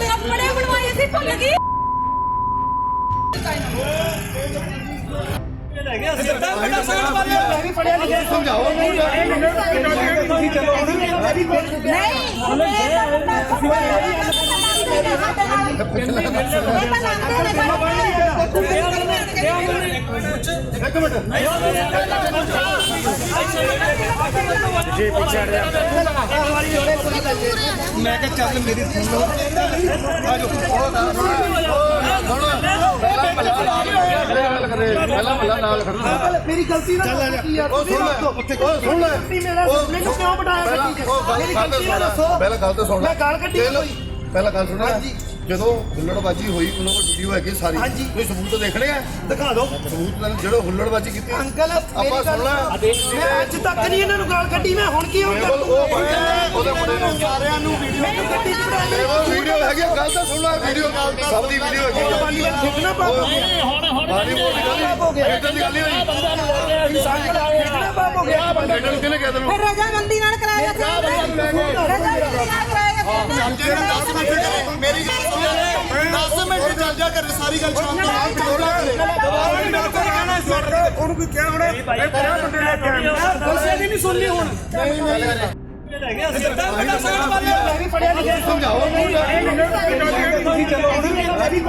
ਕੱਪੜੇ ਬਣਵਾਏ ਸੀ ਭੁੱਲ ਗਈ ਜੀ ਪਿੱਛੇ ਹਟ ਜਾ ਮੈਂ ਕਿਹਾ ਚੱਲ ਮੇਰੀ ਸੁਣ ਲਓ ਆਜੋ ਮੇਰੀ ਗਲਤੀ ਨਾ ਉਹ ਸੁਣ ਲੈ, ਉੱਥੇ ਉਹ ਸੁਣ ਲੈ। ਮੈਨੂੰ ਕਿਉਂ ਬਿਠਾਇਆ ਗੱਲ ਮੇਰੀ ਗਲਤੀ ਨਾ ਸੁਣ ਦੱਸੋ ਪਹਿਲਾਂ ਗੱਲ ਤਾਂ ਸੁਣ ਲੈ ਮੈਂ ਗਾਲ ਕੱਢੀ ਕੋਈ ਪਹਿਲਾਂ ਗੱਲ ਸੁਣ ਹਾਂਜੀ। ਜਦੋਂ ਹੁੱਲੜਬਾਜੀ ਹੋਈ ਉਹਨਾਂ ਕੋਲ ਵੀਡੀਓ ਹੈਗੀ ਸਾਰੀ। ਹਾਂਜੀ। ਕੋਈ ਸਬੂਤ ਦੇਖਣੇ ਆ? ਦਿਖਾ ਦਿਓ। ਸਬੂਤ ਨਾਲ ਜਿਹੜਾ ਹੁੱਲੜਬਾਜੀ ਕੀਤੀ ਅੰਕਲ ਆਪਾਂ ਸੁਣ ਲੈ। ਮੈਂ ਅੱਜ ਤੱਕ ਨਹੀਂ ਇਹਨਾਂ ਨੂੰ ਗਾਲ ਕੱਢੀ ਮੈਂ ਹੁਣ ਕੀ ਕੋਲ ਉਹ ਬੰਦਾ ਉਹਦੇ ਮੁੰਡੇ ਨੂੰ ਸਾਰਿਆਂ ਨੂੰ ਵੀਡੀਓ ਮੇਰੇ ਕੋਲ ਵੀਡੀਓ ਹੈਗੀ ਆ, ਗੱਲ ਤਾਂ ਸੁਣ ਲੈ ਵੀਡੀਓ ਸਭ ਦੀ ਵੀਡੀਓ ਹੈਗੀ। ਬਾਲੀ ਵਿੱਚ ਖਿੱਚਣਾ ਪਾਪ ਹੋ ਗਿਆ। ਬਾਰੀ ਗੱਲ ਪਾਪ ਹੋ ਗਿਆ। ਏਦਾਂ ਦੀ ਗੱਲ ਹੀ ਹੋਈ। ਦਾ ਖਿੱਚਣਾ ਪਾਪ ਹੋ ਗਿਆ। ਬੇਟਾ ਨੂੰ ਕਿਹਨੇ ਕਹਿ ਦੇਣਾ ਫਿਰ ਰਜਾਮੰਦੀ ਨਾਲ ਕਰਾਇਆ ਸੀ। ਰਜਾਮੰਦੀ ਨਾਲ ਕਰਾਇਆ ਸੀ। ਮੇਰੀ ਗੱਲ ਸੁਣ। 10 ਮਿੰਟ ਚੱਲ ਜਾ ਕਰ ਸਾਰੀ ਗੱਲ ਸ਼ਾਮ ਤੋਂ ਬਾਅਦ ਕਰੋਲਾ ਉਹਨੂੰ ਕੋਈ ਕਿਹਾ ਹੋਣਾ ਇਹ ਬੜਾ ਬੰਦੇ ਲੈ ਕੇ ਆਇਆ ਦੱਸਿਆ ਨਹੀਂ ਸੁਣਨੀ ਹੁਣ ਨਹੀਂ ਨਹੀਂ ਸਮਝਾਓ ਚਲੋ ਵੀ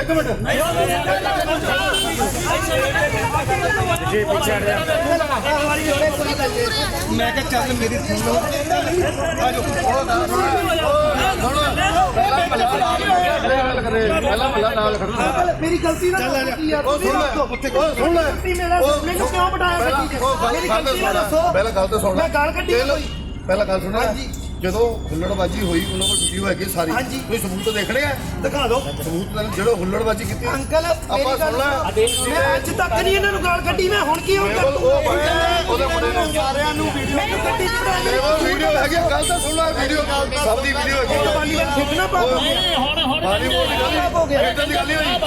ਇੱਕ ਮਿੰਟ ਜੀ ਪਿੱਛੇ ਹਟ ਜਾ ਮੈਂ ਕਿਹਾ ਚੱਲ ਮੇਰੀ ਸੁਣ ਲਓ ਆਜੋ ਨਾਲ ਮੇਰੀ ਗਲਤੀ ਨਾ ਚੱਲ ਆ ਜਾ। ਕੀ ਯਾਰ ਉਹ ਸੁਣ ਲੈ, ਉੱਥੇ ਉਹ ਸੁਣ ਲੈ। ਮੈਨੂੰ ਕਿਉਂ ਬਿਠਾਇਆ ਮੇਰੀ ਗਲਤੀ ਦੱਸੋ ਪਹਿਲਾਂ ਗੱਲ ਤਾਂ ਸੁਣ ਲੈ ਮੈਂ ਗਾਲ ਕੱਢੀ ਪਹਿਲਾਂ- ਗੱਲ ਸੁਣ ਲੈ ਹਾਂਜੀ। ਜਦੋਂ ਹੁੱਲੜਬਾਜੀ ਹੋਈ ਉਹਨਾਂ ਕੋਲ ਵੀਡੀਓ ਹੈਗੀ ਸਾਰੀ। ਹਾਂਜੀ। ਕੋਈ ਸਬੂਤ ਦੇਖਣੇ ਆ? ਦਿਖਾ ਦਿਓ। ਸਬੂਤ ਨਾਲ ਜਿਹੜਾ ਹੁੱਲੜਬਾਜੀ ਕੀਤੀ ਅੰਕਲ ਆਪਾਂ ਸੁਣ ਲੈ। ਮੈਂ ਅੱਜ ਤੱਕ ਨਹੀਂ ਇਹਨਾਂ ਨੂੰ ਗਾਲ ਕੱਢੀ ਮੈਂ ਹੁਣ ਕੀ ਕੋਲ ਉਹ ਬੰਦਾ ਉਹਦੇ ਮੁੰਡੇ ਨੂੰ ਸਾਰਿਆਂ ਨੂੰ ਵੀਡੀਓ ਮੈਨੂੰ ਕੋਲ ਵੀਡੀਓ ਹੈਗੀ ਆ, ਗੱਲ ਤਾਂ ਸੁਣ ਲੈ ਵੀਡੀਓ ਸਭ ਦੀ ਵੀਡੀਓ ਹੈਗੀ ਆ। ਬਾਲੀ ਵਿੱਚ ਖਿੱਚਣਾ ਪਾਪ ਹੋ ਗਿਆ ਬਾਰੀ ਮੋਟੀ ਗੱਲ ਹੋ ਗਿਆ ਦੀ। ਗੱਲ ਹੀ ਹੋਈ। ਦਾ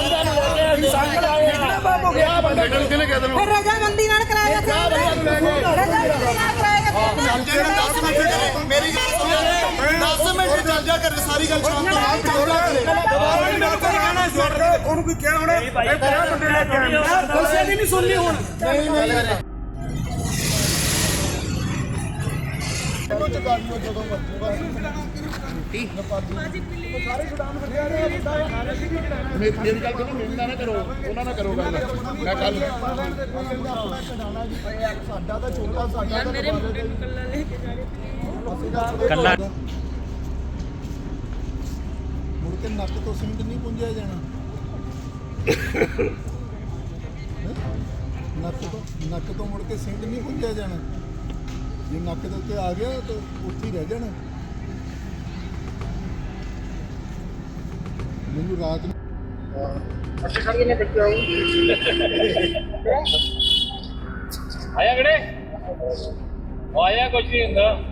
ਖਿੱਚਣਾ ਪਾਪ ਹੋ ਗਿਆ। ਨੂੰ ਕਿਹਨੇ ਕਹਿ ਦੇਣਾ ਫਿਰ ਰਜਾਮੰਦੀ ਨਾਲ ਕਰਾਇਆ ਸੀ ਰਜਾਮੰਦੀ ਨਾਲ ਕਰਾਇਆ 10 ਮਿੰਟ ਮੇਰੀ ਗੱਲ 10 ਮਿੰਟ ਚੱਲ ਜਾ ਕਰ ਸਾਰੀ ਗੱਲ ਸ਼ਾਮ ਤੋਂ ਬਾਅਦ ਕਰੋਲਾ ਉਹਨੂੰ ਕੋਈ ਕਿਹਾ ਹੋਣਾ ਇਹ ਬੜਾ ਬੰਦੇ ਲੈ ਕੇ ਆਇਆ ਦੱਸਿਆ ਨਹੀਂ ਸੁਣਨੀ ਹੁਣ ਨਹੀਂ ਨਹੀਂ ਮੇਰੀ ਗੱਲ ਸੁਣੋ ਮੇਰੇ ਨਾਲ ਨਾ ਕਰੋ ਉਹਨਾਂ ਨਾਲ ਕਰੋ ਗੱਲ ਮੈਂ ਕੱਲ ਸਾਡਾ ਤਾਂ ਛੋਟਾ ਸਾਡਾ ਤਾਂ ਮੇਰੇ ਮੁੰਡੇ ਨੂੰ ਕੱਲਾ ਲੈ ਕੇ ਜਾ ਕੱਲਾ ਮੁੜ ਕੇ ਨੱਕ ਤੋਂ ਸਿੰਟ ਨਹੀਂ ਪੁੰਝਿਆ ਜਾਣਾ? ਨੱਕ ਤੋਂ ਨੱਕ ਤੋਂ ਮੁੜ ਕੇ ਸਿੰਟ ਨਹੀਂ ਪੁੰਝਿਆ ਜਾਣਾ। ਜੇ ਨੱਕ ਦੇ ਉੱਤੇ ਆ ਗਿਆ ਤਾਂ ਉੱਥੇ ਹੀ ਰਹਿ ਜਾਣਾ। ਮੈਨੂੰ ਰਾਤ ਨੂੰ ਆਇਆ ਕਿਹੜੇ ਆਇਆ ਕੁਛ ਨਹੀਂ ਹੁੰਦਾ।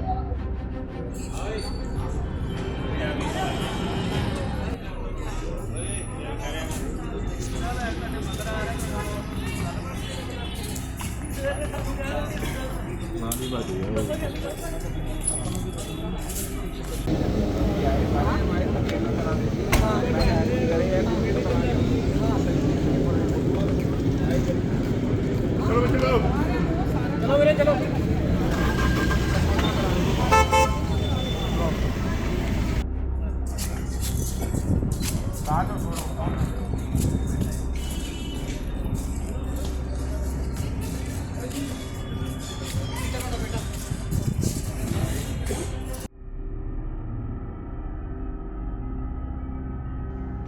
Ja.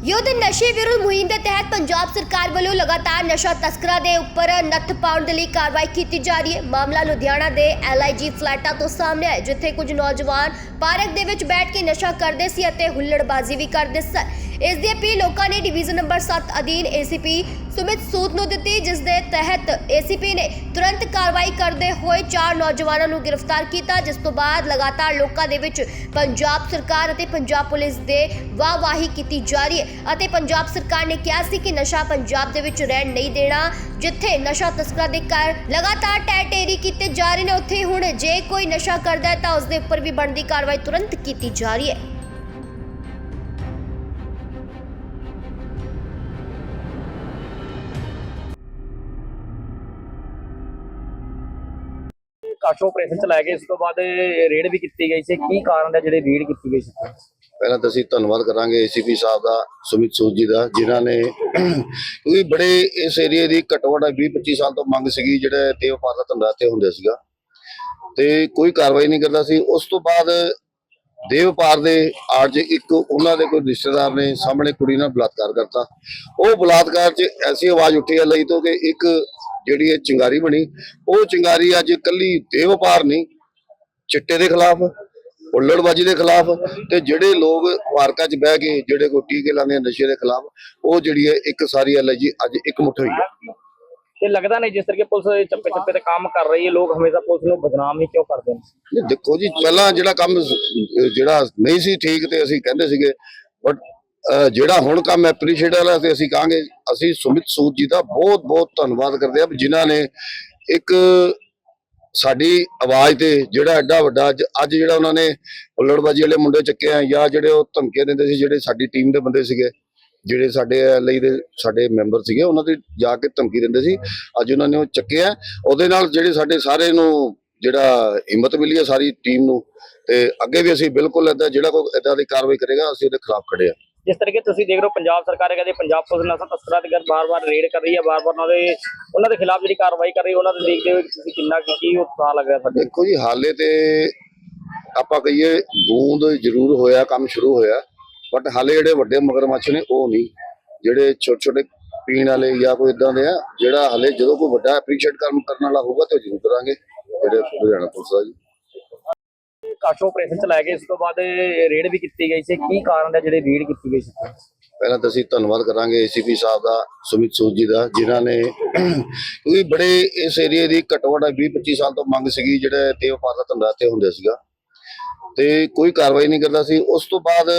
ਯੁੱਧ ਨਸ਼ੇ ਵਿਰੁੱਧ ਮੁਹਿੰਮ ਦੇ ਤਹਿਤ ਪੰਜਾਬ ਸਰਕਾਰ ਵੱਲੋਂ ਲਗਾਤਾਰ ਨਸ਼ਾ ਤਸਕਰਾਂ ਦੇ ਉੱਪਰ ਨੱਥ ਪਾਉਣ ਦੇ ਲਈ ਕਾਰਵਾਈ ਕੀਤੀ ਜਾ ਰਹੀ ਹੈ। ਮਾਮਲਾ ਲੁਧਿਆਣਾ ਦੇ ਐਲਆਈਜੀ ਫਲੈਟਾਂ ਤੋਂ ਸਾਹਮਣੇ ਆਇਆ ਜਿੱਥੇ ਕੁਝ ਨੌਜਵਾਨ ਪਾਰਕ ਦੇ ਵਿੱਚ ਬੈਠ ਕੇ ਨਸ਼ਾ ਕਰਦੇ ਸੀ ਅਤੇ ਹੁੱਲੜਬਾਜ਼ੀ ਵੀ ਕਰਦੇ ਸਨ। ਇਸ ਦੀ ਅਪੀਲ ਲੋਕਾਂ ਨੇ ਡਿਵੀਜ਼ਨ ਨੰਬਰ 7 ਅਧੀਨ ਏਸੀਪੀ ਸੁਮਿਤ ਸੂਦ ਨੂੰ ਦਿੱਤੀ, ਜਿਸ ਦੇ ਤਹਿਤ ਏਸੀਪੀ ਨੇ ਤੁਰੰਤ ਕਾਰਵਾਈ ਕਰਦੇ ਹੋਏ ਚਾਰ ਨੌਜਵਾਨਾਂ ਨੂੰ ਗ੍ਰਿਫਤਾਰ ਕੀਤਾ, ਜਿਸ ਤੋਂ ਬਾਅਦ ਲਗਾਤਾਰ ਲੋਕਾਂ ਦੇ ਵਿੱਚ ਪੰਜਾਬ ਸਰਕਾਰ ਅਤੇ ਪੰਜਾਬ ਪੁਲਿਸ ਦੇ ਵਾਹਵਾਹੀ ਕੀਤੀ ਜਾ ਰਹੀ ਹੈ ਅਤੇ ਪੰਜਾਬ ਸਰਕਾਰ ਨੇ ਕਿਹਾ ਸੀ ਕਿ ਨਸ਼ਾ ਪੰਜਾਬ ਦੇ ਵਿੱਚ ਰਹਿਣ ਨਹੀਂ ਦੇਣਾ, ਜਿੱਥੇ ਨਸ਼ਾ ਤਸਕਰਾਂ ਦੇ ਘਰ ਲਗਾਤਾਰ ਟੈਟੇਰੀ ਕੀਤੇ ਜਾ ਰਹੇ ਨੇ, ਉੱਥੇ ਹੁਣ ਜੇ ਕੋਈ ਨਸ਼ਾ ਕਰਦਾ ਹੈ ਤਾਂ ਉਸ ਦੇ ਉੱਪਰ ਵੀ ਬਣਦੀ ਕਾਰਵਾਈ ਤੁਰੰਤ ਕੀਤੀ ਜਾ ਰਹੀ ਹੈ। ਕਾਸ਼ੋ ਆਪਰੇਸ਼ਨ ਚਲਾਇਆ ਗਿਆ ਇਸ ਤੋਂ ਬਾਅਦ ਰੇਡ ਵੀ ਕੀਤੀ ਗਈ ਸੀ। ਕੀ ਕਾਰਨ ਹੈ ਜਿਹੜੇ ਰੇਡ ਕੀਤੀ ਗਈ ਸੀ? ਪਹਿਲਾਂ ਤਾਂ ਅਸੀਂ ਧੰਨਵਾਦ ਕਰਾਂਗੇ ਏਸੀਪੀ ਸਾਹਿਬ ਦਾ, ਸੁਮਿਤ ਸੂਦ ਜੀ ਦਾ, ਜਿਨ੍ਹਾਂ ਨੇ ਕਿਉਂਕਿ ਬੜੇ ਇਸ ਏਰੀਏ ਦੀ ਘੱਟੋ 20 25 ਸਾਲ ਤੋਂ ਮੰਗ ਸੀਗੀ, ਜਿਹੜਾ ਤੇ ਵਪਾਰ ਦਾ ਧੰਦਾ ਇੱਥੇ ਹੁੰਦਾ ਸੀਗਾ। ਤੇ ਕੋਈ ਕਾਰਵਾਈ ਨਹੀਂ ਕਰਦਾ ਸੀ। ਉਸ ਤੋਂ ਬਾਅਦ ਦੇਵ ਵਪਾਰ ਦੇ ਆੜ 'ਚ ਇੱਕ ਉਹਨਾਂ ਦੇ ਕੋਈ ਰਿਸ਼ਤੇਦਾਰ ਨੇ ਸਾਹਮਣੇ ਕੁੜੀ ਨਾਲ ਬਲਾਤਕਾਰ ਕਰਤਾ। ਉਹ ਬਲਾਤਕਾਰ 'ਚ ਐਸੀ ਆਵਾਜ਼ ਉੱਠੀ ਹੈ, ਲਈ ਤੋਂ ਕਿ ਇੱਕ ਜਿਹੜੀ ਇਹ ਚਿੰਗਾਰੀ ਬਣੀ ਉਹ ਚਿੰਗਾਰੀ ਅੱਜ ਕੱਲੀ ਦੇਵ ਵਪਾਰ ਨਹੀਂ ਚਿੱਟੇ ਦੇ ਖਿਲਾਫ ਹੁੱਲੜਬਾਜੀ ਦੇ ਖਿਲਾਫ ਤੇ ਜਿਹੜੇ ਲੋਕ ਪਾਰਕਾਂ 'ਚ ਬਹਿ ਕੇ ਜਿਹੜੇ ਕੋਈ ਟੀਕੇ ਲਾਉਂਦੇ ਨਸ਼ੇ ਦੇ ਖਿਲਾਫ ਉਹ ਜਿਹੜੀ ਹੈ ਇੱਕ ਸਾਰੀ ਐਲਜੀ ਅੱਜ ਇੱਕ ਮੁੱਠ ਹੋਈ ਹੈ। ਤੇ ਲੱਗਦਾ ਨਹੀਂ ਜਿਸ ਤਰੀਕੇ ਪੁਲਿਸ ਚੱਪੇ ਚੱਪੇ ਤੇ ਕੰਮ ਕਰ ਰਹੀ ਹੈ ਲੋਕ ਹਮੇਸ਼ਾ ਪੁਲਿਸ ਨੂੰ ਬਦਨਾਮ ਹੀ ਕਿਉਂ ਕਰਦੇ ਨੇ? ਦੇਖੋ ਜੀ ਪਹਿਲਾਂ ਜਿਹੜਾ ਕੰਮ ਜਿਹੜਾ ਨਹੀਂ ਸੀ ਠੀਕ ਤੇ ਅਸੀਂ ਕਹਿੰਦੇ ਸੀਗੇ ਬਟ ਜਿਹੜਾ ਹੁਣ ਕੰਮ ਐਪਰੀਸ਼ੀਏਟ ਵਾਲਾ ਤੇ ਅਸੀਂ ਕਹਾਂਗੇ, ਅਸੀਂ ਸੁਮਿਤ ਸੂਦ ਜੀ ਦਾ ਬਹੁਤ ਬਹੁਤ ਧੰਨਵਾਦ ਕਰਦੇ ਹਾਂ ਵੀ ਜਿਨ੍ਹਾਂ ਨੇ ਇੱਕ ਸਾਡੀ ਆਵਾਜ਼ ਤੇ ਜਿਹੜਾ ਐਡਾ ਵੱਡਾ ਅੱਜ ਜਿਹੜਾ ਉਹਨਾਂ ਨੇ ਹੁੱਲੜਬਾਜੀ ਵਾਲੇ ਮੁੰਡੇ ਚੱਕੇ ਆ ਜਾਂ ਜਿਹੜੇ ਉਹ ਧਮਕੀਆਂ ਦਿੰਦੇ ਸੀ, ਜਿਹੜੇ ਸਾਡੀ ਟੀਮ ਦੇ ਬੰਦੇ ਸੀਗੇ, ਜਿਹੜੇ ਸਾਡੇ ਲਈ ਦੇ ਸਾਡੇ ਮੈਂਬਰ ਸੀਗੇ, ਉਹਨਾਂ ਦੇ ਜਾ ਕੇ ਧਮਕੀ ਦਿੰਦੇ ਸੀ। ਅੱਜ ਉਹਨਾਂ ਨੇ ਉਹ ਚੱਕਿਆ ਉਹਦੇ ਨਾਲ ਜਿਹੜੇ ਸਾਡੇ ਸਾਰੇ ਨੂੰ ਜਿਹੜਾ ਹਿੰਮਤ ਮਿਲੀ ਹੈ ਸਾਰੀ ਟੀਮ ਨੂੰ ਤੇ ਅੱਗੇ ਵੀ ਅਸੀਂ ਬਿਲਕੁਲ ਏਦਾਂ, ਜਿਹੜਾ ਕੋਈ ਏਦਾਂ ਦੀ ਕਾਰਵਾਈ ਕਰੇਗਾ, ਅਸੀਂ ਉਹਦੇ ਖਿਲਾਫ ਖੜੇ ਆ। ਜਿਸ ਤਰੀਕੇ ਤੁਸੀਂ ਦੇਖ ਰਹੇ ਹੋ, ਪੰਜਾਬ ਸਰਕਾਰ ਕਹਿੰਦੇ ਪੰਜਾਬ ਪੁਲਿਸ ਨਸ਼ਾ ਤਸਕਰਾਂ ਦੇ ਘਰ ਬਾਰ-ਬਾਰ ਰੇਡ ਕਰ ਰਹੀ ਹੈ, ਬਾਰ-ਬਾਰ ਉਹਨਾਂ ਦੇ ਉਹਨਾਂ ਦੇ ਖਿਲਾਫ ਜਿਹੜੀ ਕਾਰਵਾਈ ਕਰ ਰਹੀ ਉਹਨਾਂ ਦੇ ਦੇਖਦੇ ਹੋਏ ਤੁਸੀਂ ਕਿੰਨਾ ਕੀ ਕੀ ਉਤਸ਼ਾਹ ਲੱਗ ਰਿਹਾ ਤੁਹਾਡੇ ਦੇਖੋ ਜੀ, ਹਾਲੇ ਤੇ ਆਪਾਂ ਕਹੀਏ ਬੂੰਦ ਜ਼ਰੂਰ ਹੋਇਆ, ਕੰਮ ਸ਼ੁਰੂ ਹੋਇਆ ਬਟ ਹਾਲੇ ਜਿਹੜੇ ਵੱਡੇ ਮਗਰਮੱਛ ਨੇ, ਉਹ ਨਹੀਂ। ਜਿਹੜੇ ਛੋਟੇ ਛੋਟੇ ਪੀਣ ਵਾਲੇ ਜਾਂ ਕੋਈ ਇਦਾਂ ਦੇ ਆ, ਜਿਹੜਾ ਹਾਲੇ ਜਦੋਂ ਕੋਈ ਵੱਡਾ ਐਪਰੀਸ਼ੀਏਟ ਕਰਨ ਵਾਲਾ ਹੋਊਗਾ ਤੇ ਜ਼ਰੂਰ ਕਰਾਂਗੇ ਜਿਹੜੇ ਲੁਧਿਆਣਾ ਪੁਲਿਸ ਦਾ ਜੀ। ਕਾਸ਼ੋ ਆਪਰੇਸ਼ਨ ਚਲਾਇਆ ਗਿਆ ਇਸ ਤੋਂ ਬਾਅਦ ਰੇਡ ਵੀ ਕੀਤੀ ਗਈ ਸੀ। ਕੀ ਕਾਰਨ ਹੈ ਜਿਹੜੇ ਰੇਡ ਕੀਤੀ ਗਈ ਸੀ? ਪਹਿਲਾਂ ਤਾਂ ਅਸੀਂ ਧੰਨਵਾਦ ਕਰਾਂਗੇ ਏਸੀਪੀ ਸਾਹਿਬ ਦਾ, ਸੁਮਿਤ ਸੂਦ ਜੀ ਦਾ, ਜਿਨ੍ਹਾਂ ਨੇ ਕਿਉਂਕਿ ਬੜੇ ਇਸ ਏਰੀਏ ਦੀ ਘੱਟੋ 20 25 ਸਾਲ ਤੋਂ ਮੰਗ ਸੀਗੀ, ਜਿਹੜਾ ਤੇ ਵਪਾਰ ਦਾ ਧੰਦਾ ਇੱਥੇ ਹੁੰਦਾ ਸੀਗਾ। ਤੇ ਕੋਈ ਕਾਰਵਾਈ ਨਹੀਂ ਕਰਦਾ ਸੀ। ਉਸ ਤੋਂ ਬਾਅਦ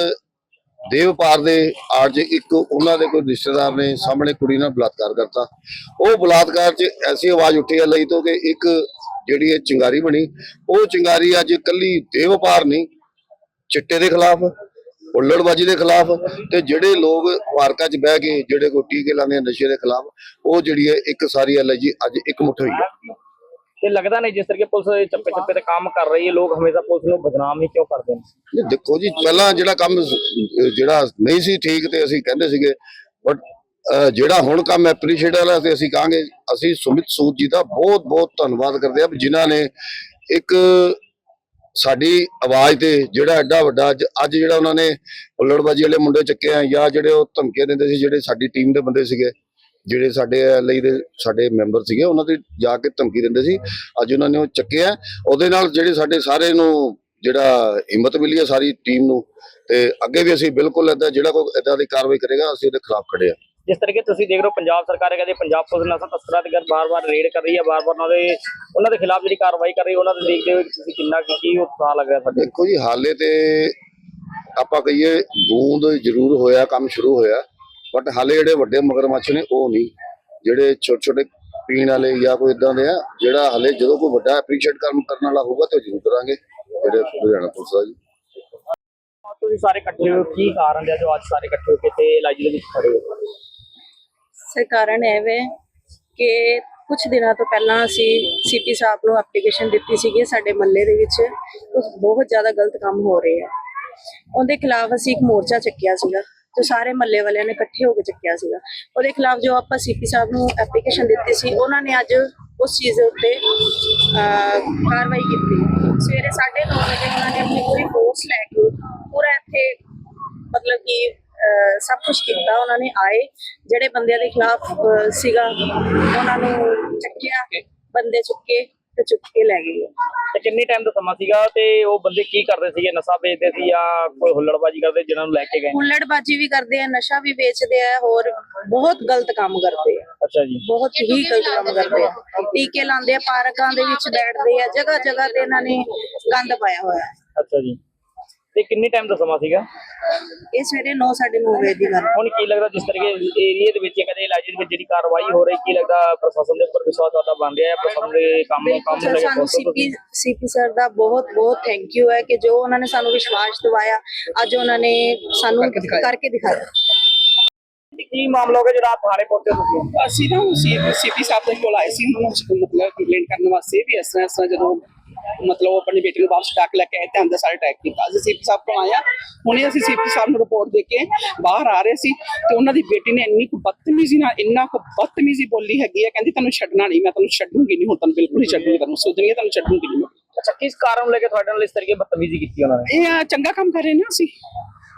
ਦੇਵ ਵਪਾਰ ਦੇ ਆੜ 'ਚ ਇੱਕ ਉਹਨਾਂ ਦੇ ਕੋਈ ਰਿਸ਼ਤੇਦਾਰ ਨੇ ਸਾਹਮਣੇ ਕੁੜੀ ਨਾਲ ਬਲਾਤਕਾਰ ਕਰਤਾ। ਉਹ ਬਲਾਤਕਾਰ 'ਚ ਐਸੀ ਆਵਾਜ਼ ਉੱਠੀ ਆ ਲਈ ਤੋਂ ਕਿ ਇੱਕ ਜਿਹੜੀ ਇਹ ਚਿੰਗਾਰੀ ਬਣੀ ਉਹ ਚਿੰਗਾਰੀ ਅੱਜ ਕੱਲੀ ਦੇਵ ਵਪਾਰ ਨਹੀਂ ਚਿੱਟੇ ਦੇ ਖਿਲਾਫ ਹੁੱਲੜਬਾਜੀ ਦੇ ਖਿਲਾਫ ਤੇ ਜਿਹੜੇ ਲੋਕ ਪਾਰਕਾਂ 'ਚ ਬਹਿ ਕੇ ਜਿਹੜੇ ਕੋਈ ਟੀਕੇ ਲਾਉਂਦੇ ਨਸ਼ੇ ਦੇ ਖਿਲਾਫ ਉਹ ਜਿਹੜੀ ਹੈ ਇੱਕ ਸਾਰੀ ਐਲਜੀ ਅੱਜ ਇੱਕ ਮੁੱਠ ਹੋਈ ਹੈ। ਤੇ ਲੱਗਦਾ ਨਹੀਂ ਜਿਸ ਤਰੀਕੇ ਪੁਲਿਸ ਚੱਪੇ ਚੱਪੇ ਤੇ ਕੰਮ ਕਰ ਰਹੀ ਹੈ ਲੋਕ ਹਮੇਸ਼ਾ ਪੁਲਿਸ ਨੂੰ ਬਦਨਾਮ ਹੀ ਕਿਉਂ ਕਰਦੇ ਨੇ? ਦੇਖੋ ਜੀ ਪਹਿਲਾਂ ਜਿਹੜਾ ਕੰਮ ਜਿਹੜਾ ਨਹੀਂ ਸੀ ਠੀਕ ਤੇ ਅਸੀਂ ਕਹਿੰਦੇ ਸੀਗੇ ਬਟ ਜਿਹੜਾ ਹੁਣ ਕੰਮ ਐਪਰੀਸ਼ੀਏਟ ਵਾਲਾ ਤੇ ਅਸੀਂ ਕਹਾਂਗੇ, ਅਸੀਂ ਸੁਮਿਤ ਸੂਦ ਜੀ ਦਾ ਬਹੁਤ ਬਹੁਤ ਧੰਨਵਾਦ ਕਰਦੇ ਹਾਂ ਵੀ ਜਿਨ੍ਹਾਂ ਨੇ ਇੱਕ ਸਾਡੀ ਆਵਾਜ਼ ਤੇ ਜਿਹੜਾ ਐਡਾ ਵੱਡਾ ਅੱਜ ਜਿਹੜਾ ਉਹਨਾਂ ਨੇ ਹੁੱਲੜਬਾਜੀ ਵਾਲੇ ਮੁੰਡੇ ਚੱਕੇ ਆ ਜਾਂ ਜਿਹੜੇ ਉਹ ਧਮਕੀਆਂ ਦਿੰਦੇ ਸੀ, ਜਿਹੜੇ ਸਾਡੀ ਟੀਮ ਦੇ ਬੰਦੇ ਸੀਗੇ, ਜਿਹੜੇ ਸਾਡੇ ਲਈ ਦੇ ਸਾਡੇ ਮੈਂਬਰ ਸੀਗੇ, ਉਹਨਾਂ ਦੇ ਜਾ ਕੇ ਧਮਕੀ ਦਿੰਦੇ ਸੀ। ਅੱਜ ਉਹਨਾਂ ਨੇ ਉਹ ਚੱਕਿਆ ਉਹਦੇ ਨਾਲ ਜਿਹੜੇ ਸਾਡੇ ਸਾਰੇ ਨੂੰ ਜਿਹੜਾ ਹਿੰਮਤ ਮਿਲੀ ਹੈ ਸਾਰੀ ਟੀਮ ਨੂੰ, ਤੇ ਅੱਗੇ ਵੀ ਅਸੀਂ ਬਿਲਕੁਲ ਏਦਾਂ, ਜਿਹੜਾ ਕੋਈ ਏਦਾਂ ਦੀ ਕਾਰਵਾਈ ਕਰੇਗਾ, ਅਸੀਂ ਉਹਦੇ ਖਿਲਾਫ ਖੜੇ ਆ। ਜਿਸ ਤਰੀਕੇ ਤੁਸੀਂ ਦੇਖ ਰਹੇ ਹੋ ਪੰਜਾਬ ਸਰਕਾਰ ਕਹਿੰਦੇ ਪੰਜਾਬ ਪੁਲਿਸ ਨਸ਼ਾ ਤਸਕਰਾਂ ਦੇ ਘਰ ਬਾਰ-ਬਾਰ ਰੇਡ ਕਰ ਰਹੀ ਹੈ ਬਾਰ-ਬਾਰ ਉਹਨਾਂ ਦੇ ਉਹਨਾਂ ਦੇ ਖਿਲਾਫ ਜਿਹੜੀ ਕਾਰਵਾਈ ਕਰ ਰਹੀ ਉਹਨਾਂ ਦੇ ਦੇਖਦੇ ਹੋਏ ਤੁਸੀਂ ਕਿੰਨਾ ਕੀ ਕੀ ਉਤਸ਼ਾਹ ਲੱਗ ਰਿਹਾ ਤੁਹਾਡੇ ਦੇਖੋ ਜੀ ਹਾਲੇ ਤੇ ਆਪਾਂ ਕਹੀਏ ਬੂੰਦ ਜ਼ਰੂਰ ਹੋਇਆ ਕੰਮ ਸ਼ੁਰੂ ਹੋਇਆ ਬਟ ਹਾਲੇ ਜਿਹੜੇ ਵੱਡੇ ਮਗਰਮੱਛ ਨੇ ਉਹ ਨਹੀਂ। ਜਿਹੜੇ ਛੋਟੇ ਛੋਟੇ ਪੀਣ ਵਾਲੇ ਜਾਂ ਕੋਈ ਇਦਾਂ ਦੇ ਆ ਜਿਹੜਾ ਹਾਲੇ ਜਦੋਂ ਕੋਈ ਵੱਡਾ ਐਪਰੀਸ਼ੀਏਟ ਕਰਨ ਕਰਨ ਵਾਲਾ ਹੋਊਗਾ ਤੇ ਜ਼ਰੂਰ ਕਰਾਂਗੇ ਜਿਹੜੇ ਲੁਧਿਆਣਾ ਪੁਲਿਸ ਦਾ ਜੀ। ਤੁਸੀਂ ਸਾਰੇ ਇਕੱਠੇ ਹੋ ਕੀ ਕਾਰਨ ਹੈ ਜੋ ਅੱਜ ਸਾਰੇ ਇਕੱਠੇ ਹੋ ਕੇ ਤੇ ਲਾਜੀ ਦੇ ਵਿੱਚ ਖੜੇ ਹੋ? ਸਰ ਕਾਰਨ ਇਹ ਵੇ ਕਿ ਕੁਝ ਦਿਨਾਂ ਤੋਂ ਪਹਿਲਾਂ ਅਸੀਂ ਸੀਪੀ ਸਾਹਿਬ ਨੂੰ ਐਪਲੀਕੇਸ਼ਨ ਦਿੱਤੀ ਸੀਗੀ ਸਾਡੇ ਮੱਲੇ ਦੇ ਵਿੱਚ। ਕੁਝ ਬਹੁਤ ਜ਼ਿਆਦਾ ਗਲਤ ਕੰਮ ਹੋ ਰਹੇ ਆ। ਉਹਦੇ ਖਿਲਾਫ ਅਸੀਂ ਇੱਕ ਮੋਰਚਾ ਚੱਕਿਆ ਸੀਗਾ ਜੋ ਸਾਰੇ ਮੱਲੇ ਵਾਲਿਆਂ ਨੇ ਇਕੱਠੇ ਹੋ ਕੇ ਚੱਕਿਆ ਸੀਗਾ। ਉਹਦੇ ਖਿਲਾਫ ਜੋ ਆਪਾਂ ਸੀਪੀ ਸਾਹਿਬ ਨੂੰ ਐਪਲੀਕੇਸ਼ਨ ਦਿੱਤੀ ਸੀ ਉਹਨਾਂ ਨੇ ਅੱਜ ਉਸ ਚੀਜ਼ ਦੇ ਉੱਤੇ ਅਹ, ਕਾਰਵਾਈ ਕੀਤੀ। ਸਵੇਰੇ 9:30 ਵਜੇ ਉਹਨਾਂ ਨੇ ਆਪਣੀ ਪੂਰੀ ਫੋਰਸ ਲੈ ਕੇ ਪੂਰਾ ਇੱਥੇ ਮਤਲਬ ਕਿ ਸਭ ਕੁਝ ਕੀਤਾ ਉਹਨਾਂ ਨੇ ਆਏ। ਜਿਹੜੇ ਬੰਦਿਆਂ ਦੇ ਖਿਲਾਫ ਸੀਗਾ ਉਹਨਾਂ ਨੂੰ ਚੱਕਿਆ ਬੰਦੇ ਚੁੱਕੇ ਤੇ ਚੁੱਕ ਕੇ ਲੈ ਗਏ। ਤੇ ਕਿੰਨੀ ਟਾਈਮ ਦਾ ਸਮਾਂ ਸੀਗਾ ਤੇ ਉਹ ਬੰਦੇ ਕੀ ਕਰਦੇ ਸੀਗੇ? ਨਸ਼ਾ ਵੇਚਦੇ ਸੀ ਜਾਂ ਕੋਈ ਹੁੱਲੜਬਾਜੀ ਕਰਦੇ ਜਿਨ੍ਹਾਂ ਨੂੰ ਲੈ ਕੇ ਗਏ? ਹੁੱਲੜਬਾਜੀ ਵੀ ਕਰਦੇ ਆ ਨਸ਼ਾ ਵੀ ਵੇਚਦੇ ਆ ਹੋਰ ਬਹੁਤ ਗਲਤ ਕੰਮ ਕਰਦੇ ਆ। ਅੱਛਾ ਜੀ। ਬਹੁਤ ਹੀ ਗਲਤ ਕੰਮ ਕਰਦੇ ਆ। ਟੀਕੇ ਲਾਉਂਦੇ ਆ ਪਾਰਕਾਂ ਦੇ ਵਿੱਚ ਬੈਠਦੇ ਆ ਜਗ੍ਹਾ ਜਗ੍ਹਾ ਤੇ ਇਹਨਾਂ ਨੇ ਗੰਦ ਪਾਇਆ ਹੋਇਆ। ਅੱਛਾ ਜੀ। ਤੇ ਕਿੰਨੀ ਟਾਈਮ ਦਾ ਸਮਾਂ ਸੀਗਾ? ਇਹ ਸਵੇਰੇ 9:30 ਵਜੇ ਦੀ ਗੱਲ। ਹੁਣ ਕੀ ਲੱਗਦਾ ਜਿਸ ਤਰੀਕੇ ਏਰੀਆ ਦੇ ਵਿੱਚ ਕਦੇ ਇਲਾਜ ਦੇ ਵਿੱਚ ਜਿਹੜੀ ਕਾਰਵਾਈ ਹੋ ਰਹੀ ਕੀ ਲੱਗਦਾ ਪ੍ਰਸ਼ਾਸਨ ਦੇ ਉੱਪਰ ਵਿਸ਼ਵਾਸ ਤੁਹਾਡਾ ਬਣ ਰਿਹਾ ਹੈ? ਪ੍ਰਸ਼ਾਸਨ ਦੇ ਕੰਮ ਕੰਮ ਬਿਲਕੁਲ ਲੈ ਕੇ ਸਾਨੂੰ ਸੀਪੀ ਸੀਪੀ ਸਰ ਦਾ ਬਹੁਤ ਬਹੁਤ ਥੈਂਕ ਯੂ ਹੈ ਕਿ ਜੋ ਉਹਨਾਂ ਨੇ ਸਾਨੂੰ ਵਿਸ਼ਵਾਸ ਦਿਵਾਇਆ ਅੱਜ ਉਹਨਾਂ ਨੇ ਸਾਨੂੰ ਕਰਕੇ ਦਿਖਾਇਆ। ਕੀ ਮਾਮਲਾ ਹੋ ਗਿਆ ਜਿਹੜਾ ਥਾਣੇ ਪਹੁੰਚੇ ਤੁਸੀਂ? ਅਸੀਂ ਨਾ ਸੀਪੀ ਸਾਹਿਬ ਦੇ ਕੋਲ ਆਏ ਸੀ ਉਹਨਾਂ ਨੂੰ ਮਤਲਬ ਕੰਪਲੇਂਟ ਕਰਨ ਵਾਸਤੇ ਵੀ ਇਸ ਤਰ੍ਹਾਂ ਇਸ ਤਰ੍ਹਾਂ ਜਦੋਂ ਮਤਲਬ ਉਹ ਆਪਣੀ ਬੇਟੀ ਨੂੰ ਵਾਪਸ ਡਾਕ ਲੈ ਕੇ ਆਏ ਤੇ ਅੰਦਰ ਸਾਰੇ ਅਟੈਕ ਕੀਤਾ। ਅਸੀਂ ਸੀਪੀ ਸਾਹਿਬ ਕੋਲ ਆਇਆ ਹੁਣੇ ਅਸੀਂ ਸੀਪੀ ਸਾਹਿਬ ਨੂੰ ਰਿਪੋਰਟ ਦੇ ਕੇ ਬਾਹਰ ਆ ਰਹੇ ਸੀ ਤੇ ਉਹਨਾਂ ਦੀ ਬੇਟੀ ਨੇ ਇੰਨੀ ਕੁ ਬਦਤਮੀਜ਼ੀ ਨਾਲ ਇੰਨਾ ਕੁ ਬਦਤਮੀਜ਼ੀ ਬੋਲੀ ਹੈਗੀ ਹੈ ਕਹਿੰਦੀ ਤੈਨੂੰ ਛੱਡਣਾ ਨਹੀਂ ਮੈਂ ਤੈਨੂੰ ਛੱਡੂਗੀ ਨਹੀਂ ਹੁਣ ਤੈਨੂੰ ਬਿਲਕੁਲ ਨਹੀਂ ਛੱਡੂਗੀ ਤੈਨੂੰ ਸੁਧਰੀ ਹੈ ਤੈਨੂੰ ਛੱਡੂਗੀ ਨਹੀਂ। ਅੱਛਾ ਕਿਸ ਕਾਰਨ ਲੈ ਕੇ ਤੁਹਾਡੇ ਨਾਲ ਇਸ ਤਰੀਕੇ ਬਦਤਮੀਜ਼ੀ ਕੀਤੀ ਉਹਨਾਂ ਨੇ? ਇਹ ਚੰਗਾ ਕੰਮ ਕਰ ਰਹੇ ਨੇ ਅਸੀਂ।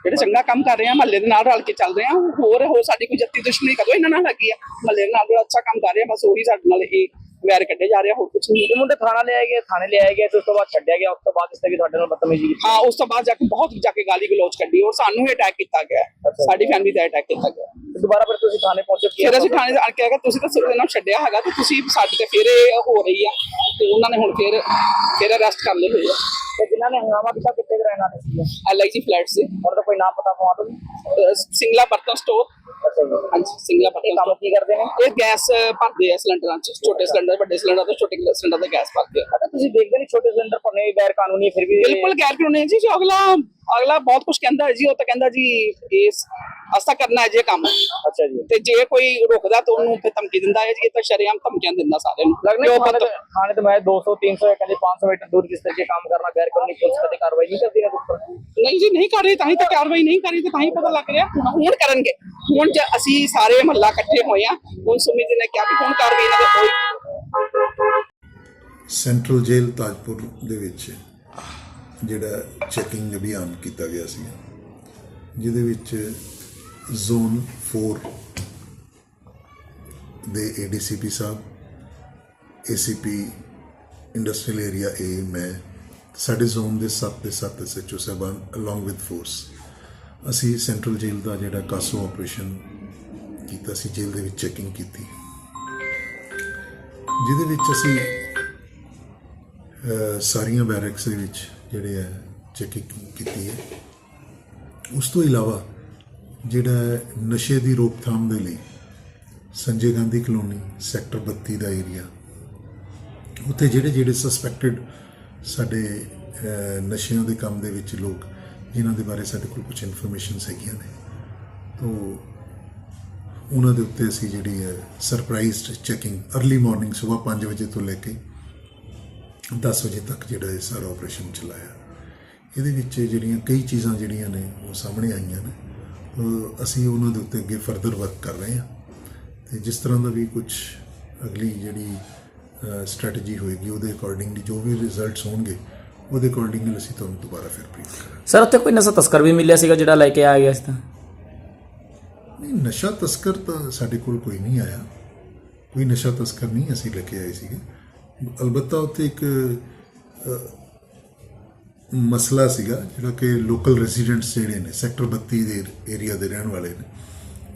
ਜਿਹੜੇ ਚੰਗਾ ਕੰਮ ਕਰ ਰਹੇ ਆ ਮਹੱਲੇ ਦੇ ਨਾਲ ਰਲ ਕੇ ਚੱਲ ਰਹੇ ਆ। ਹੋਰ ਹੋਰ ਸਾਡੀ ਕੋਈ ਜੱਤੀ ਦੁਸ਼ਮਣੀ ਕਦੋਂ ਇਹਨਾਂ ਨਾਲ ਲੱਗੀ ਆ? ਮਹੱਲੇ ਨਾਲ ਅੱਛਾ ਕੰਮ ਕਰ ਰਹੇ ਆ ਬਸ ਉਹੀ ਸਾਡੇ ਨਾਲ ਇਹ ਵੈਰ ਕੱਢੇ ਜਾ ਰਹੇ ਹੋਰ ਕੁਝ ਨਹੀਂ। ਇਹ ਮੁੰਡੇ ਥਾਣਾ ਲਿਆਏ ਗਏ ਥਾਣੇ ਲਿਆਏ ਗਏ ਤੇ ਉਸ ਤੋਂ ਬਾਅਦ ਛੱਡਿਆ ਗਿਆ। ਉਸ ਤੋਂ ਬਾਅਦ ਇਸ ਤਰੀਕੇ ਤੁਹਾਡੇ ਨਾਲ ਬਦਤਮੀਜ਼ੀ ਕੀਤੀ ਹਾਂ ਉਸ ਤੋਂ ਬਾਅਦ ਜਾ ਕੇ ਬਹੁਤ ਜਾ ਕੇ ਗਾਲੀ ਗਲੋਚ ਕੱਢੀ ਔਰ ਸਾਨੂੰ ਹੀ ਅਟੈਕ ਕੀਤਾ ਗਿਆ। ਸਾਡੀ ਫੈਮਿਲੀ ਤੇ ਅਟੈਕ ਕੀਤਾ ਗਿਆ। ਤੇ ਦੁਬਾਰਾ ਫਿਰ ਤੁਸੀਂ ਥਾਣੇ ਪਹੁੰਚੋ ਫਿਰ ਅਸੀਂ ਥਾਣੇ ਦੇ ਆ ਕੇ ਕਿਹਾ ਤੁਸੀਂ ਤਾਂ ਇਹਨਾਂ ਨੂੰ ਛੱਡਿਆ ਹੈਗਾ ਤੇ ਤੁਸੀਂ ਸਾਡੇ ਤੇ ਫਿਰ ਹੋ ਰਹੀ ਆ ਤੇ ਉਹਨਾਂ ਨੇ ਹੁਣ ਫਿਰ ਫਿਰ ਅਰੈਸਟ ਕਰ ਲਏ ਹੋਏ ਆ। ਤੇ ਜਿਨ੍ਹਾਂ ਨੇ ਹੰਗਾਮਾ ਕੀਤਾ ਕਿੱਥੇ ਕੁ ਰਹਿਣਾ ਨੇ ਐਲਆਈਜੀ ਫਲੈਟ ਸੇ। ਹੁਣ ਤਾਂ ਕੋਈ ਨਾਮ ਪਤਾ ਪਵਾ ਦੋ ਅਹ ਸਿੰਗਲਾ ਬਰਤਨ ਸਟੋਰ। ਅੱਛਾ ਜੀ। ਹਾਂਜੀ ਸਿੰਗਲਾ ਬਰਤਨ ਕੰਮ ਕੀ ਕਰਦੇ ਨੇ? ਇਹ ਗੈਸ ਭਰਦੇ ਆ ਸਿਲੰਡਰਾਂ 'ਚ ਛੋਟੇ ਸਿਲੰਡਰ ਵੱਡੇ ਸਿਲੰਡਰ ਤੋਂ ਛੋਟੇ ਸਿਲੰਡਰ ਦੇ ਗੈਸ ਭਰਦੇ ਆ। ਤੁਸੀਂ ਦੇਖਦੇ ਨਹੀਂ ਛੋਟੇ ਸਿਲੰਡਰ ਭਰਨੇ ਗੈਰ ਕਾਨੂੰਨੀ ਫਿਰ ਵੀ ਬਿਲਕੁਲ ਗੈਰ ਕਾਨੂੰਨੀ ਜੀ ਜੋ ਅਗਲਾ ਅਗਲਾ ਬਹੁਤ ਕੁਝ ਕਹਿੰਦਾ ਹੈ ਜੀ ਉਹ ਤਾਂ ਕਹਿੰਦਾ ਜੀ ਇਸ ਅਸਾ ਕਰਨਾ ਹੈ ਜੇ ਕੰਮ। ਅੱਛਾ ਜੀ। ਤੇ ਜੇ ਕੋਈ ਰੁਕਦਾ ਤਾਂ ਉਹਨੂੰ ਫਿਰ ਧਮਕੀ ਦਿੰਦਾ ਹੈ ਜੀ ਇਹ ਤਾਂ ਸ਼ਰੇਆਮ ਧਮਕੀਆਂ ਦਿੰਦਾ ਸਾਰਿਆਂ ਨੂੰ। ਲੱਗਦਾ ਪਤਾ- ਤੇ- ਮੈਂ 200 300 ਜਾਂ ਕਹਿੰਦੇ 500 ਮੀਟਰ ਦੂਰ ਕਿਸ ਤਰੀਕੇ ਕੰਮ ਕਰਨਾ ਗੈਰ ਕਾਨੂੰਨੀ ਪੁਲਿਸ ਕਦੇ ਕਾਰਵਾਈ ਨਹੀਂ ਕਰਦੀ ਨਾ ਉੱਪਰ। ਨਹੀਂ ਜੀ ਨਹੀਂ ਕਰ ਰਹੇ ਤਾਂ ਹੀ ਤਾਂ ਕਾਰਵਾਈ ਨਹੀਂ ਕਰੀ ਤੇ ਤਾਂ ਹੀ ਪਤਾ ਲੱਗ ਰਿਹਾ। ਹੁਣ- ਕਰਨਗੇ। ਹੁਣ ਜੇ ਅਸੀਂ ਸਾਰੇ ਮਹੱਲਾ ਇਕੱਠੇ ਹੋਏ ਆ ਹੁਣ ਸੁਮਿਤ ਜੀ ਨੇ ਕਿਹਾ ਕਿ ਹੁਣ ਕਾਰਵਾਈ ਦੇ ਕੋਈ ਸੈਂਟਰਲ ਜੇਲ੍ਹ ਤਾਜਪੁਰ ਦੇ ਵਿੱਚ। ਜਿਹੜਾ ਚੈਕਿੰਗ ਅਭਿਆਨ ਕੀਤਾ ਗਿਆ ਸੀ, ਜਿਹਦੇ ਵਿੱਚ ਜ਼ੋਨ 4 ਦੇ ਏਡੀਸੀਪੀ ਸਾਹਿਬ ਏਸੀਪੀ ਇੰਡਸਟਰੀਅਲ ਏਰੀਆ ਏ ਮੈਂ ਸਾਡੇ ਜ਼ੋਨ ਦੇ 7 ਦੇ 7 ਐਸਐਚਓ ਸਾਹਿਬਾਨ ਅਲੋਂਗ ਵਿਦ ਫੋਰਸ ਅਸੀਂ ਸੈਂਟਰਲ ਜੇਲ੍ਹ ਦਾ ਜਿਹੜਾ ਕਾਸੋ ਆਪਰੇਸ਼ਨ ਕੀਤਾ ਸੀ ਜੇਲ੍ਹ ਦੇ ਵਿੱਚ ਚੈਕਿੰਗ ਕੀਤੀ। ਜਿਹਦੇ ਵਿੱਚ ਅਸੀਂ ਸਾਰੀਆਂ ਬੈਰਕਸ ਦੇ ਵਿੱਚ ਜਿਹੜੇ ਹੈ ਚੈਕਿੰਗ ਕੀਤੀ ਹੈ। ਉਸ ਤੋਂ ਇਲਾਵਾ ਜਿਹੜਾ ਨਸ਼ੇ ਦੀ ਰੋਕਥਾਮ ਦੇ ਲਈ ਸੰਜੇ ਗਾਂਧੀ ਕਲੋਨੀ, ਸੈਕਟਰ 32 ਦਾ ਏਰੀਆ, ਉੱਥੇ ਜਿਹੜੇ ਜਿਹੜੇ ਸਸਪੈਕਟਡ ਸਾਡੇ ਨਸ਼ਿਆਂ ਦੇ ਕੰਮ ਦੇ ਵਿੱਚ ਲੋਕ, ਜਿਨ੍ਹਾਂ ਦੇ ਬਾਰੇ ਸਾਡੇ ਕੋਲ ਕੁਝ ਇਨਫੋਰਮੇਸ਼ਨ ਹੈਗੀਆਂ ਨੇ। ਤੋਂ ਉਹਨਾਂ ਦੇ ਉੱਤੇ ਅਸੀਂ ਜਿਹੜੀ ਹੈ ਸਰਪ੍ਰਾਈਜ਼ਡ ਚੈਕਿੰਗ अर्ਲੀ ਮਾਰਨਿੰਗ ਸਵੇਰ 5 ਵਜੇ ਤੋਂ ਲੈ ਕੇ 10 ਵਜੇ ਤੱਕ ਜਿਹੜਾ ਇਹ ਸਾਰਾ ਆਪਰੇਸ਼ਨ ਚਲਾਇਆ। ਇਹਦੇ ਵਿੱਚ ਜਿਹੜੀਆਂ ਕਈ ਚੀਜ਼ਾਂ ਜਿਹੜੀਆਂ ਨੇ ਉਹ ਸਾਹਮਣੇ ਆਈਆਂ ਨੇ। ਅਸੀਂ ਉਹਨਾਂ ਦੇ ਉੱਤੇ ਅੱਗੇ ਫਰਦਰ ਵਰਕ ਕਰ ਰਹੇ ਹਾਂ। ਤੇ ਜਿਸ ਤਰ੍ਹਾਂ ਦਾ ਵੀ ਕੁਝ ਅਗਲੀ ਜਿਹੜੀ ਸਟ੍ਰੈਟਜੀ ਹੋਏਗੀ ਉਹਦੇ ਅਕੋਰਡਿੰਗਲੀ ਜੋ ਵੀ ਰਿਜ਼ਲਟਸ ਹੋਣਗੇ ਉਹਦੇ ਅਕੋਰਡਿੰਗਲੀ ਅਸੀਂ ਤੁਹਾਨੂੰ ਦੁਬਾਰਾ ਫਿਰ ਬਰੀਫ ਕਰਾਂਗੇ। ਸਰ ਉੱਥੇ ਕੋਈ ਨਸ਼ਾ ਤਸਕਰ ਵੀ ਮਿਲਿਆ ਸੀਗਾ ਜਿਹੜਾ ਲੈ ਕੇ ਆ ਗਿਆ ਸੀ ਤਾਂ? ਨਹੀਂ ਨਸ਼ਾ ਤਸਕਰ ਤਾਂ ਸਾਡੇ ਕੋਲ ਕੋਈ ਨਹੀਂ ਆਇਆ। ਕੋਈ ਨਸ਼ਾ ਤਸਕਰ ਨਹੀਂ ਅਸੀਂ ਲੈ ਕੇ ਆਏ ਸੀਗੇ। ਅਲਬੱਤਾ ਉੱਥੇ ਇੱਕ ਮਸਲਾ ਸੀਗਾ ਜਿਹੜਾ ਕਿ ਲੋਕਲ ਰੈਜ਼ੀਡੈਂਟਸ ਜਿਹੜੇ ਨੇ ਸੈਕਟਰ 32 ਦੇ ਏਰੀਆ ਦੇ ਰਹਿਣ ਵਾਲੇ ਨੇ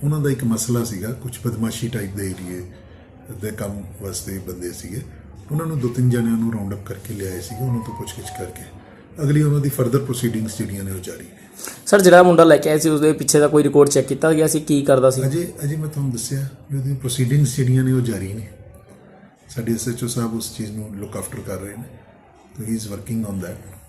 ਉਹਨਾਂ ਦਾ ਇੱਕ ਮਸਲਾ ਸੀਗਾ ਕੁਝ ਬਦਮਾਸ਼ੀ ਟਾਈਪ ਦੇ ਏਰੀਏ ਦੇ ਕੰਮ ਵਾਸਤੇ ਬੰਦੇ ਸੀਗੇ। ਉਹਨਾਂ ਨੂੰ ਦੋ ਤਿੰਨ ਜਣਿਆਂ ਨੂੰ ਰਾਉਂਡ ਅਪ ਕਰਕੇ ਲਿਆਏ ਸੀਗੇ ਉਹਨਾਂ ਤੋਂ ਪੁੱਛਗਿੱਛ ਕਰਕੇ। ਅਗਲੀ ਉਹਨਾਂ ਦੀ ਫਰਦਰ ਪ੍ਰੋਸੀਡਿੰਗਸ ਜਿਹੜੀਆਂ ਨੇ ਉਹ ਜਾਰੀ ਨੇ। ਸਰ ਜਿਹੜਾ ਮੁੰਡਾ ਲੈ ਕੇ ਆਇਆ ਸੀ ਉਸਦੇ ਪਿੱਛੇ ਦਾ ਕੋਈ ਰਿਕਾਰਡ ਚੈੱਕ ਕੀਤਾ ਗਿਆ ਸੀ? ਕੀ ਕਰਦਾ ਸੀ? ਅਜੇ ਅਜੇ ਮੈਂ ਤੁਹਾਨੂੰ ਦੱਸਿਆ ਵੀ ਉਹਦੀਆਂ ਪ੍ਰੋਸੀਡਿੰਗਸ ਜਿਹੜੀਆਂ ਨੇ ਉਹ ਜਾਰੀ ਨੇ। ਸਾਡੇ ਐਸਐਚਓ ਸਾਹਿਬ ਉਸ ਚੀਜ਼ ਨੂੰ ਲੁੱਕ ਆਫਟਰ ਕਰ ਰਹੇ ਨੇ। ਤਾਂ he is working on that